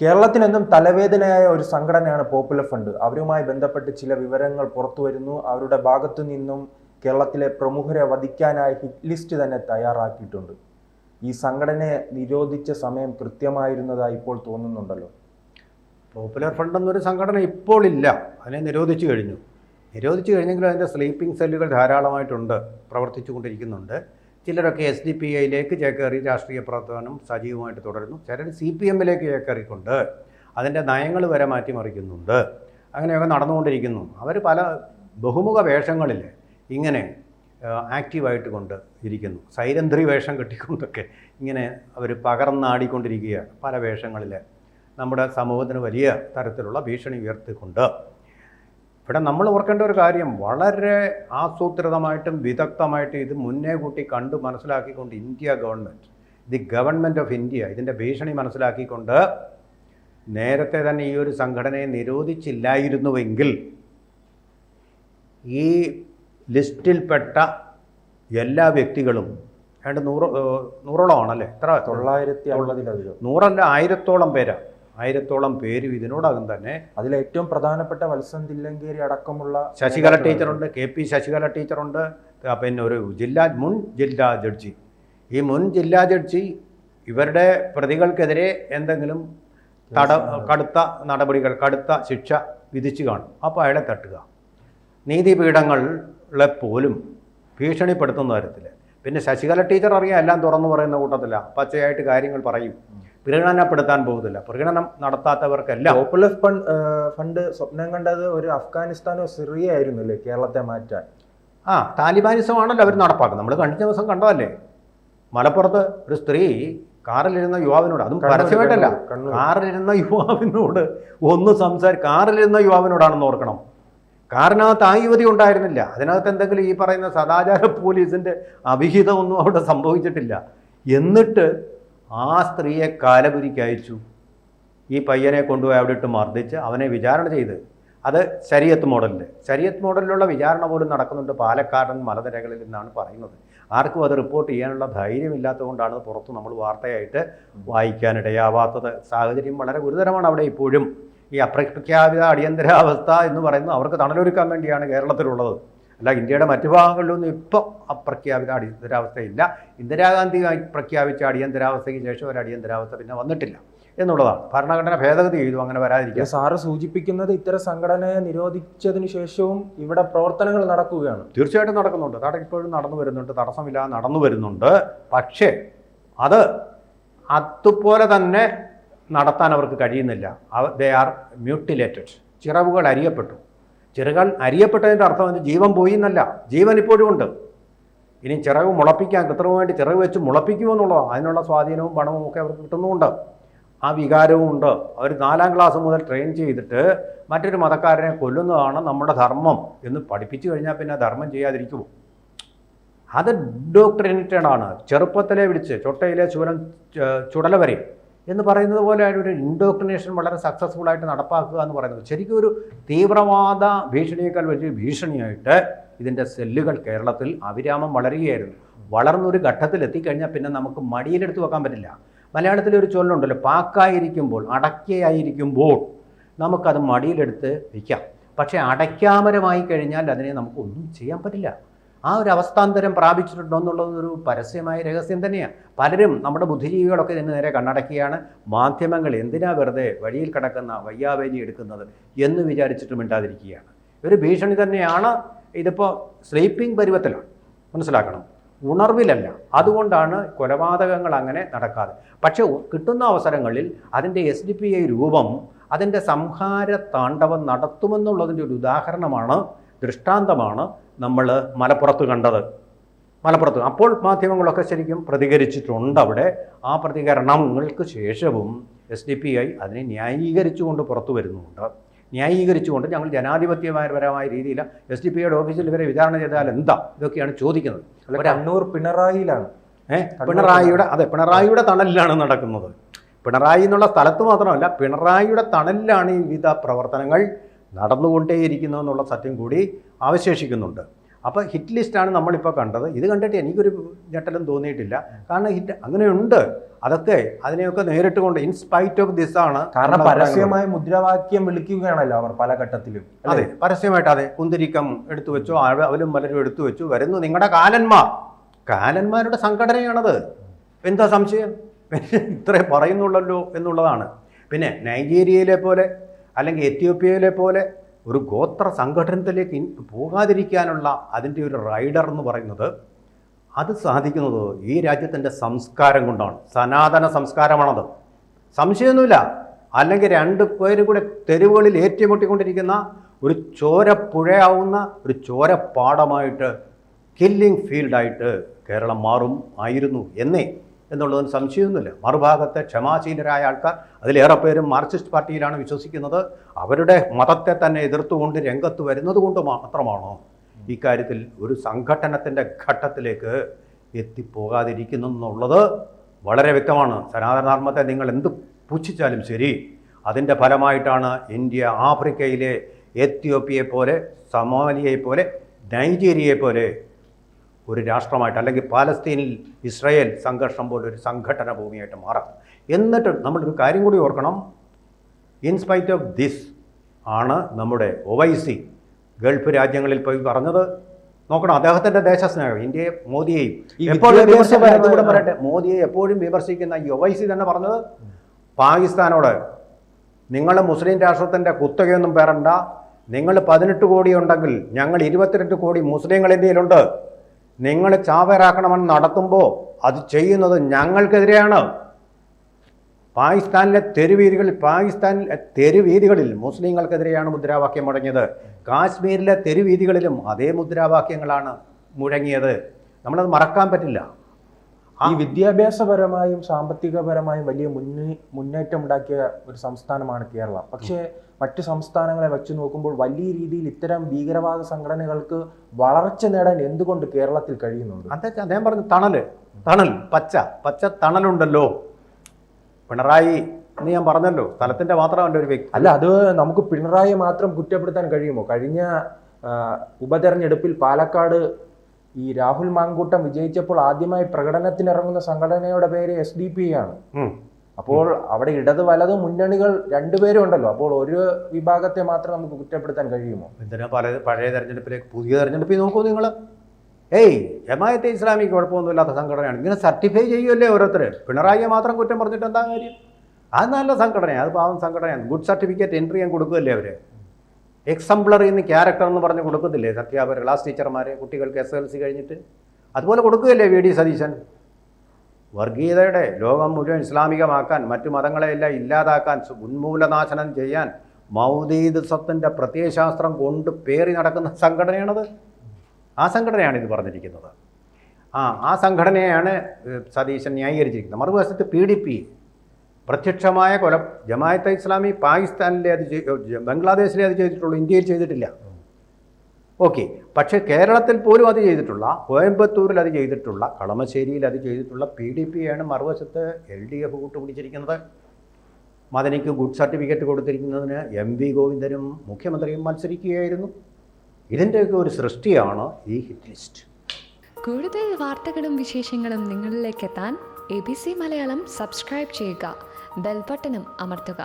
കേരളത്തിനെന്നും തലവേദനയായ ഒരു സംഘടനയാണ് popular fund അവരുമായി ബന്ധപ്പെട്ട് ചില വിവരങ്ങൾ പുറത്തു വരുന്നു. അവരുടെ ഭാഗത്തു നിന്നും കേരളത്തിലെ പ്രമുഖരെ വധിക്കാനായി ഹിറ്റ് ലിസ്റ്റ് തന്നെ തയ്യാറാക്കിയിട്ടുണ്ട്. ഈ സംഘടനയെ നിരോധിച്ച സമയം കൃത്യമായിരുന്നതായി ഇപ്പോൾ തോന്നുന്നുണ്ടല്ലോ. പോപ്പുലർ ഫണ്ട് എന്നൊരു സംഘടന ഇപ്പോൾ ഇല്ല. അതിനെ നിരോധിച്ചു കഴിഞ്ഞു. നിരോധിച്ചു കഴിഞ്ഞെങ്കിലും അതിന്റെ സ്ലീപ്പിംഗ് സെല്ലുകൾ ധാരാളമായിട്ടുണ്ട് പ്രവർത്തിച്ചു കൊണ്ടിരിക്കുന്നുണ്ട്. ചിലരൊക്കെ എസ് ഡി പി ഐയിലേക്ക് ചേക്കേറി രാഷ്ട്രീയ പ്രവർത്തനം സജീവമായിട്ട് തുടരുന്നു. ചിലർ സി പി എമ്മിലേക്ക് ചേക്കേറിക്കൊണ്ട് അതിന്റെ നയങ്ങൾ വരെ മാറ്റിമറിക്കുന്നുണ്ട്. അങ്ങനെയൊക്കെ നടന്നുകൊണ്ടിരിക്കുന്നു. അവർ പല ബഹുമുഖ വേഷങ്ങളിൽ ഇങ്ങനെ ആക്റ്റീവായിട്ട് കൊണ്ട് ഇരിക്കുന്നു. സൈരന്ധ്രി വേഷം കെട്ടിക്കൊണ്ടൊക്കെ ഇങ്ങനെ അവർ പകർന്നാടിക്കൊണ്ടിരിക്കുകയാണ് പല വേഷങ്ങളിൽ നമ്മുടെ സമൂഹത്തിന് വലിയ തരത്തിലുള്ള ഭീഷണി ഉയർത്തിക്കൊണ്ട് ഇവിടെ നമ്മൾ ഓർക്കേണ്ട ഒരു കാര്യം വളരെ ആസൂത്രിതമായിട്ടും വിദഗ്ധമായിട്ടും ഇത് മുന്നേ കൂട്ടി കണ്ടു മനസ്സിലാക്കിക്കൊണ്ട് India government the government of India ഇതിന്റെ ഭീഷണി മനസ്സിലാക്കിക്കൊണ്ട് നേരത്തെ തന്നെ ഈ ഒരു സംഘടനയെ നിരോധിച്ചില്ലായിരുന്നുവെങ്കിൽ ഈ ലിസ്റ്റിൽപ്പെട്ട എല്ലാ വ്യക്തികളും ഏതാണ്ട് നൂറ് നൂറോളം നൂറോളമാണല്ലേ? എത്ര? തൊള്ളായിരത്തി അമ്പതിലധികം. നൂറല്ല ആയിരത്തോളം പേരാണ് ആയിരത്തോളം പേരും ഇതിനോടകം തന്നെ അതിൽ ഏറ്റവും പ്രധാനപ്പെട്ട വത്സൻ തില്ലങ്കേരി അടക്കമുള്ള ശശികല ടീച്ചറുണ്ട് കെ പി ശശികല ടീച്ചറുണ്ട് പിന്നെ ഒരു ജില്ലാ മുൻ ജില്ലാ ജഡ്ജി. ഈ മുൻ ജില്ലാ ജഡ്ജി ഇവരുടെ പ്രതികൾക്കെതിരെ എന്തെങ്കിലും തട കടുത്ത നടപടികൾ കടുത്ത ശിക്ഷ വിധിച്ചു കാണും. അപ്പോൾ അയാളെ തട്ടുക. നീതിപീഠങ്ങളെ പോലും ഭീഷണിപ്പെടുത്തുന്ന തരത്തിൽ പിന്നെ ശശികല ടീച്ചർ അറിയാം എല്ലാം തുറന്നു പറയുന്ന കൂട്ടത്തില്ല പച്ചയായിട്ട് കാര്യങ്ങൾ പറയും. പ്രീണനപ്പെടുത്താൻ പോകുന്നില്ല. പ്രീണനം നടത്താത്തവർക്കെല്ലാം പോപ്പുലർ ഫണ്ട് ഫണ്ട് സ്വപ്നം കണ്ടത് ഒരു അഫ്ഗാനിസ്ഥാനോ സിറിയ ആയിരുന്നു അല്ലേ കേരളത്തെ മാറ്റാൻ? ആ താലിബാനിസമാണല്ലോ അവർ നടപ്പാക്കുന്നത്. നമ്മൾ കഴിഞ്ഞ ദിവസം കണ്ടതല്ലേ? മലപ്പുറത്ത് ഒരു സ്ത്രീ കാറിലിരുന്ന യുവാവിനോട് അതും പരസ്യമായിട്ടല്ല. കാറിലിരുന്ന യുവാവിനോട് ഒന്ന് സംസാരി കാറിലിരുന്ന യുവാവിനോടാണെന്ന് ഓർക്കണം. കാറിനകത്ത് ആ യുവതി ഉണ്ടായിരുന്നില്ല. അതിനകത്ത് എന്തെങ്കിലും ഈ പറയുന്ന സദാചാര പോലീസിന്റെ അവിഹിതമൊന്നും അവിടെ സംഭവിച്ചിട്ടില്ല. എന്നിട്ട് ആ സ്ത്രീയെ കാലപുരിക്ക് അയച്ചു. ഈ പയ്യനെ കൊണ്ടുപോയി അവിടെ ഇട്ട് മർദ്ദിച്ച് അവനെ വിചാരണ ചെയ്ത്. അത് ശരീഅത്ത് മോഡലിൽ ശരീഅത്ത് മോഡലിലുള്ള വിചാരണ പോലും നടക്കുന്നുണ്ട് പാലക്കാടൻ മലനിരകളിൽ എന്നാണ് പറയുന്നത്. ആർക്കും അത് റിപ്പോർട്ട് ചെയ്യാനുള്ള ധൈര്യമില്ലാത്തതുകൊണ്ടാണ് അത് പുറത്ത് നമ്മൾ വാർത്തയായിട്ട് വായിക്കാനിടയാവാത്തത്. സാഹചര്യം വളരെ ഗുരുതരമാണ് അവിടെ ഇപ്പോഴും. ഈ അപ്രഖ്യാപിത അടിയന്തരാവസ്ഥ എന്ന് പറയുന്നത് അവർക്ക് തണലൊരുക്കാൻ വേണ്ടിയാണ് കേരളത്തിലുള്ളത്. അല്ല ഇന്ത്യയുടെ മറ്റു ഭാഗങ്ങളിലൊന്നും ഇപ്പോൾ അപ്രഖ്യാപിത അടിയന്തരാവസ്ഥയില്ല ഇന്ദിരാഗാന്ധി പ്രഖ്യാപിച്ച അടിയന്തരാവസ്ഥയ്ക്ക് ശേഷം ഒരു അടിയന്തരാവസ്ഥ പിന്നെ വന്നിട്ടില്ല എന്നുള്ളതാണ്. ഭരണഘടന ഭേദഗതി ചെയ്തു അങ്ങനെ വരാതിരിക്കുക സാറ് സൂചിപ്പിക്കുന്നത് ഇത്തരം സംഘടനയെ നിരോധിച്ചതിന് ശേഷവും ഇവിടെ പ്രവർത്തനങ്ങൾ നടക്കുകയാണ്. തീർച്ചയായിട്ടും നടക്കുന്നുണ്ട്. തട ഇപ്പോഴും നടന്നു വരുന്നുണ്ട്. തടസ്സമില്ലാതെ നടന്നു വരുന്നുണ്ട്. പക്ഷേ അത് അതുപോലെ തന്നെ നടത്താൻ അവർക്ക് കഴിയുന്നില്ല. They are mutilated ചിറവുകൾ അരിയപ്പെട്ടു. ചിറകൾ അരിയപ്പെട്ടതിന്റെ അർത്ഥം എന്ന് ജീവൻ പോയി എന്നല്ല. ജീവൻ ഇപ്പോഴും ഉണ്ട്. ഇനി ചിറക് മുളപ്പിക്കാൻ കൃത്രിമമായിട്ട് ചിറക് വെച്ച് മുളപ്പിക്കുമെന്നുള്ളതാണ് അതിനുള്ള സ്വാധീനവും പണവും ഒക്കെ അവർക്ക് കിട്ടുന്നുമുണ്ട്. ആ വികാരവും ഉണ്ട്. അവർ നാലാം ക്ലാസ് മുതൽ ട്രെയിൻ ചെയ്തിട്ട് മറ്റൊരു മതക്കാരനെ കൊല്ലുന്നതാണ് നമ്മുടെ ധർമ്മം എന്ന് പഠിപ്പിച്ചു കഴിഞ്ഞാൽ പിന്നെ ധർമ്മം ചെയ്യാതിരിക്കുമോ അത് ഡോക്ടറിനേറ്റഡ് ആണ് ചെറുപ്പത്തിലെ വിളിച്ച് ചൊട്ടയിലെ ചൂരം ച- ചുടല വരെ എന്ന് പറയുന്നത് പോലെ ഒരു ഇൻഡോക്ട്രിനേഷൻ വളരെ സക്സസ്ഫുൾ ആയിട്ട് നടപ്പാക്കുക എന്ന് പറയുന്നത്. ശരിക്കും ഒരു തീവ്രവാദ ഭീഷണിയേക്കാൾ വലിയ ഭീഷണിയായിട്ട് ഇതിന്റെ സെല്ലുകൾ കേരളത്തിൽ അവിരാമം വളരുകയായിരുന്നു. വളർന്നൊരു ഘട്ടത്തിലെത്തിക്കഴിഞ്ഞാൽ പിന്നെ നമുക്ക് മടിയിലെടുത്ത് വെക്കാൻ പറ്റില്ല. മലയാളത്തിലെ ഒരു ചൊല്ലുണ്ടല്ലോ പാക്കായിരിക്കുമ്പോൾ അടക്കയായിരിക്കുമ്പോൾ നമുക്കത് മടിയിലെടുത്ത് വയ്ക്കാം പക്ഷേ അടയ്ക്കാമരമായി കഴിഞ്ഞാൽ അതിനെ നമുക്കൊന്നും ചെയ്യാൻ പറ്റില്ല. ആ ഒരു അവസ്ഥാന്തരം പ്രാപിച്ചിട്ടുണ്ടോ എന്നുള്ളത് ഒരു പരസ്യമായ രഹസ്യം തന്നെയാണ്. പലരും നമ്മുടെ ബുദ്ധിജീവികളൊക്കെ ഇതിന് നേരെ കണ്ണടക്കുകയാണ്. മാധ്യമങ്ങൾ എന്തിനാ വെറുതെ വഴിയിൽ കിടക്കുന്ന വയ്യാവേലി എടുക്കുന്നത് എന്ന് വിചാരിച്ചിട്ട് മിണ്ടാതിരിക്കുകയാണ്. ഒരു ഭീഷണി തന്നെയാണ് ഇതിപ്പോൾ സ്ലീപ്പിംഗ് പരുവത്തിലാണ്. മനസ്സിലാക്കണം. ഉണർവിലല്ല. അതുകൊണ്ടാണ് കൊലപാതകങ്ങൾ അങ്ങനെ നടക്കാതെ. പക്ഷേ കിട്ടുന്ന അവസരങ്ങളിൽ അതിന്റെ എസ് ഡി പി ഐ രൂപം അതിന്റെ സംഹാര താണ്ഡവം നടത്തുമെന്നുള്ളതിന്റെ ഒരു ഉദാഹരണമാണ് ദൃഷ്ടാന്തമാണ് നമ്മൾ മലപ്പുറത്ത് കണ്ടത്. മലപ്പുറത്ത്. അപ്പോൾ മാധ്യമങ്ങളൊക്കെ ശരിക്കും പ്രതികരിച്ചിട്ടുണ്ട് അവിടെ ആ പ്രതികരണങ്ങൾക്ക് ശേഷവും എസ് ഡി പി ഐ അതിനെ ന്യായീകരിച്ചുകൊണ്ട് പുറത്തു വരുന്നുണ്ട്. ന്യായീകരിച്ചുകൊണ്ട് ഞങ്ങൾ ജനാധിപത്യപരമായ രീതിയിൽ എസ് ഡി പി ഐയുടെ ഓഫീസിൽ ഇവരെ വിചാരണ ചെയ്താൽ എന്താ? ഇതൊക്കെയാണ് ചോദിക്കുന്നത്. അല്ല പിണറായിയിലാണ് കണ്ണൂർ പിണറായിലാണ് ഏ? പിണറായിയുടെ അതെ പിണറായിയുടെ തണലിലാണ് നടക്കുന്നത്. പിണറായി എന്നുള്ള സ്ഥലത്ത് മാത്രമല്ല പിണറായിയുടെ തണലിലാണ് ഈ വിവിധ പ്രവർത്തനങ്ങൾ നടന്നുകൊണ്ടേയിരിക്കുന്നു എന്നുള്ള സത്യം കൂടി അവശേഷിക്കുന്നുണ്ട്. അപ്പോൾ ഹിറ്റ് ലിസ്റ്റാണ് നമ്മളിപ്പോൾ കണ്ടത്. ഇത് കണ്ടിട്ട് എനിക്കൊരു ഞെട്ടലും തോന്നിയിട്ടില്ല. കാരണം ഹിറ്റ് അങ്ങനെയുണ്ട്. അതൊക്കെ അതിനെയൊക്കെ നേരിട്ട് കൊണ്ട് ഇൻസ്പൈറ്റ് ഓഫ് ദിസ് ആണ് കാരണം പരസ്യമായ മുദ്രാവാക്യം വിളിക്കുകയാണല്ലോ അവർ പല ഘട്ടത്തിലും അതെ പരസ്യമായിട്ട് അതെ കുന്തിരിക്കം എടുത്തു വെച്ചു അവരും അവലും പലരും എടുത്തു വെച്ചു. വരുന്നു നിങ്ങളുടെ കാലന്മാർ. കാലന്മാരുടെ സംഘടനയാണത്. എന്താ സംശയം? ഇത്രേ പറയുന്നുള്ളല്ലോ എന്നുള്ളതാണ്. പിന്നെ നൈജീരിയയിലെ പോലെ അല്ലെങ്കിൽ എത്യോപ്യയിലെ പോലെ ഒരു ഗോത്ര സംഘടനത്തിലേക്ക് പോകാതിരിക്കാനുള്ള അതിന്റെ ഒരു റൈഡർ എന്ന് പറയുന്നത് അത് സാധിക്കുന്നത് ഈ രാജ്യത്തിന്റെ സംസ്കാരം കൊണ്ടാണ്. സനാതന സംസ്കാരമാണത്. സംശയമൊന്നുമില്ല. അല്ലെങ്കിൽ രണ്ട് പേരും കൂടെ തെരുവുകളിൽ ഏറ്റുമുട്ടിക്കൊണ്ടിരിക്കുന്ന ഒരു ചോരപ്പുഴയാവുന്ന ഒരു ചോരപ്പാടമായിട്ട് കില്ലിംഗ് ഫീൽഡായിട്ട് കേരളം മാറും ആയിരുന്നു എന്നേ. എന്നുള്ളതിന് സംശയമൊന്നുമില്ല. മറുഭാഗത്തെ ക്ഷമാശീലരായ ആൾക്കാർ അതിലേറെ പേരും മാർക്സിസ്റ്റ് പാർട്ടിയിലാണ് വിശ്വസിക്കുന്നത്. അവരുടെ മതത്തെ തന്നെ എതിർത്തുകൊണ്ട് രംഗത്ത് വരുന്നത് കൊണ്ട് മാത്രമാണോ ഇക്കാര്യത്തിൽ ഒരു സംഘടനത്തിന്റെ ഘട്ടത്തിലേക്ക് എത്തിപ്പോകാതിരിക്കുന്നു എന്നുള്ളത് വളരെ വ്യക്തമാണ്. സനാതനധർമ്മത്തെ നിങ്ങൾ എന്ത് പുച്ഛിച്ചാലും ശരി അതിന്റെ ഫലമായിട്ടാണ് ഇന്ത്യ ആഫ്രിക്കയിലെ എത്യോപ്യയെ പോലെ സൊമാലിയയെ പോലെ നൈജീരിയയെ പോലെ ഒരു രാഷ്ട്രമായിട്ട് അല്ലെങ്കിൽ പാലസ്തീനിൽ ഇസ്രയേൽ സംഘർഷം പോലെ ഒരു സംഘടന ഭൂമിയായിട്ട് മാറാം. എന്നിട്ട് നമ്മളൊരു കാര്യം കൂടി ഓർക്കണം. ഇൻസ്പൈറ്റ് ഓഫ് ദിസ് ആണ് നമ്മുടെ ഒവൈസി ഗൾഫ് രാജ്യങ്ങളിൽ പോയി പറഞ്ഞത്. നോക്കണം അദ്ദേഹത്തിന്റെ ദേശസ്നേഹം ഇന്ത്യയെ മോദിയെയും എപ്പോഴും പറയട്ടെ മോദിയെ എപ്പോഴും വിമർശിക്കുന്ന ഈ ഒവൈസി തന്നെ പറഞ്ഞത്. പാകിസ്ഥാനോട് നിങ്ങൾ മുസ്ലിം രാഷ്ട്രത്തിന്റെ കുത്തകയൊന്നും പേരണ്ട നിങ്ങൾ പതിനെട്ട് കോടി ഉണ്ടെങ്കിൽ ഞങ്ങൾ ഇരുപത്തിരണ്ട് കോടി മുസ്ലിങ്ങൾ ഇന്ത്യയിലുണ്ട്. നിങ്ങൾ ചാവേറാക്കണമെന്ന് നടത്തുമ്പോൾ അത് ചെയ്യുന്നത് ഞങ്ങൾക്കെതിരെയാണ്. പാകിസ്ഥാനിലെ തെരുവീതികളിൽ പാകിസ്ഥാനിലെ തെരുവീതികളിൽ മുസ്ലിങ്ങൾക്കെതിരെയാണ് മുദ്രാവാക്യം മുടങ്ങിയത് കാശ്മീരിലെ തെരുവീതികളിലും അതേ മുദ്രാവാക്യങ്ങളാണ് മുഴങ്ങിയത്. നമ്മളത് മറക്കാൻ പറ്റില്ല. ഈ വിദ്യാഭ്യാസപരമായും സാമ്പത്തികപരമായും വലിയ മുന്നേ മുന്നേറ്റം ഉണ്ടാക്കിയ ഒരു സംസ്ഥാനമാണ് കേരളം. പക്ഷേ മറ്റു സംസ്ഥാനങ്ങളെ വെച്ച് നോക്കുമ്പോൾ വലിയ രീതിയിൽ ഇത്തരം ഭീകരവാദ സംഘടനകൾക്ക് വളർച്ച നേടാൻ എന്തുകൊണ്ട് കേരളത്തിൽ കഴിയുന്നുണ്ട്? അതെ അദ്ദേഹം പറഞ്ഞു തണൽ തണൽ പച്ച പച്ച തണലുണ്ടല്ലോ. പിണറായി എന്ന് ഞാൻ പറഞ്ഞല്ലോ സ്ഥലത്തിന്റെ മാത്രമല്ല ഒരു വ്യക്തി. അല്ല അത് നമുക്ക് പിണറായി മാത്രം കുറ്റപ്പെടുത്താൻ കഴിയുമോ? കഴിഞ്ഞ ഉപതെരഞ്ഞെടുപ്പിൽ പാലക്കാട് ഈ രാഹുൽ മാങ്കൂട്ടം വിജയിച്ചപ്പോൾ ആദ്യമായി പ്രകടനത്തിനിറങ്ങുന്ന സംഘടനയുടെ പേര് എസ് ഡി പി ആണ്. അപ്പോൾ അവിടെ ഇടത് വലത് മുന്നണികൾ രണ്ടുപേരും ഉണ്ടല്ലോ. അപ്പോൾ ഒരു വിഭാഗത്തെ മാത്രം നമുക്ക് കുറ്റപ്പെടുത്താൻ കഴിയുമോ? എന്തിനാ പല പഴയ തെരഞ്ഞെടുപ്പിലേക്ക് പുതിയ തെരഞ്ഞെടുപ്പിൽ നോക്കൂ നിങ്ങൾ. ഏയ് ജമായത്തെ ഇസ്ലാമി കുഴപ്പമൊന്നുമില്ലാത്ത സംഘടനയാണ്. ഇങ്ങനെ സർട്ടിഫൈ ചെയ്യുമല്ലേ ഓരോരുത്തർ പിണറായിയെ മാത്രം കുറ്റം പറഞ്ഞിട്ട് എന്താ കാര്യം? അത് നല്ല സംഘടനയാണ് അത് പാവം സംഘടനയാണ് ഗുഡ് സർട്ടിഫിക്കറ്റ് എൻട്രി ഞാൻ കൊടുക്കുകയല്ലേ അവർ എക്സംപ്ലറി എന്ന് ക്യാരക്ടർ എന്ന് പറഞ്ഞ് കൊടുക്കത്തില്ലേ? സത്യാപര ക്ലാസ് ടീച്ചർമാർ കുട്ടികൾക്ക് എസ് എൽ സി കഴിഞ്ഞിട്ട്. അതുപോലെ കൊടുക്കുകയല്ലേ വി ഡി സതീശൻ? വർഗീയതയുടെ ലോകം മുഴുവൻ ഇസ്ലാമികമാക്കാൻ മറ്റു മതങ്ങളെയെല്ലാം ഇല്ലാതാക്കാൻ ഉന്മൂലനാശനം ചെയ്യാൻ മൗദീദസത്തിന്റെ പ്രത്യയശാസ്ത്രം കൊണ്ട് പേറി നടക്കുന്ന സംഘടനയാണത്. ആ സംഘടനയാണ് ഇത് പറഞ്ഞിരിക്കുന്നത്. ആ ആ സംഘടനയാണ് സതീശൻ ന്യായീകരിച്ചിരിക്കുന്നത്. മറുവശത്ത് പി ഡി പി പ്രത്യക്ഷമായ കൊല. ജമായത്തെ ഇസ്ലാമി പാകിസ്ഥാനിലെ അത് ബംഗ്ലാദേശിലെ അത് ചെയ്തിട്ടുള്ളൂ. ഇന്ത്യയിൽ ചെയ്തിട്ടില്ല. ഓക്കെ. പക്ഷേ കേരളത്തിൽ പോലും അത് ചെയ്തിട്ടുള്ള കോയമ്പത്തൂരിൽ അത് ചെയ്തിട്ടുള്ള കളമശ്ശേരിയിൽ അത് ചെയ്തിട്ടുള്ള പി ഡി പി ആണ് മറുവശത്ത് എൽ ഡി എഫ് കൂട്ടുപിടിച്ചിരിക്കുന്നത് മദനിക്ക് ഗുഡ് സർട്ടിഫിക്കറ്റ് കൊടുത്തിരിക്കുന്നതിന് എം വി ഗോവിന്ദനും മുഖ്യമന്ത്രിയും മത്സരിക്കുകയായിരുന്നു. ഇതിന്റെയൊക്കെ ഒരു സൃഷ്ടിയാണ് ഈ ഹിറ്റ് ലിസ്റ്റ്. കൂടുതൽ വാർത്തകളും വിശേഷങ്ങളും നിങ്ങളിലേക്ക് എത്താൻ A B C Malayalam subscribe ചെയ്യുക. ബെൽബട്ടനും അമർത്തുക